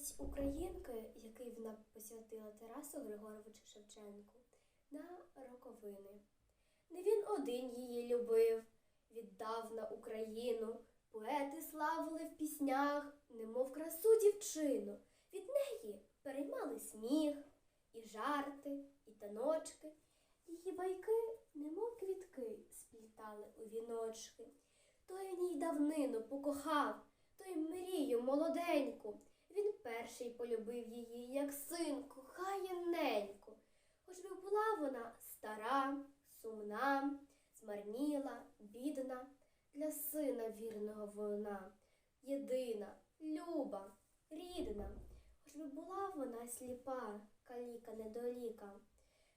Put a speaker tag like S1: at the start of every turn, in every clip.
S1: Віршець Українки, який вона посвятила Тарасу Григоровичу Шевченку на роковини. Не він один її любив, віддав на Україну. Поети славили в піснях, немов красу дівчину. Від неї переймали сміх, і жарти, і таночки. Її байки, немов квітки, сплітали у віночки. Той ній давнину покохав, той мрію молоденьку. Перший полюбив її, як синку, хаєненьку. Хоч би була вона стара, сумна, змарніла, бідна, для сина вірного вона, єдина, люба, рідна. Хоч би була вона сліпа, каліка недоліка,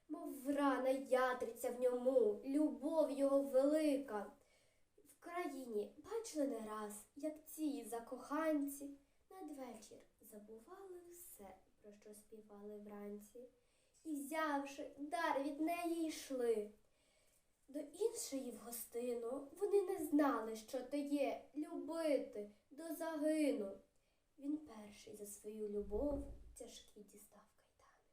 S1: мов рана ятриця в ньому, любов його велика. В країні бачили не раз, як ці закоханці надвечір забували все, про що співали вранці, і, взявши дар від неї йшли. До іншої в гостину вони не знали, що то є любити до загину. Він перший за свою любов тяжкі дістав кайдани,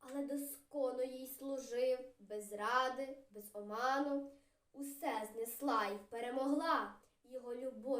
S1: але досконо їй служив, без ради, без оману. Усе знесла й перемогла його любові сила,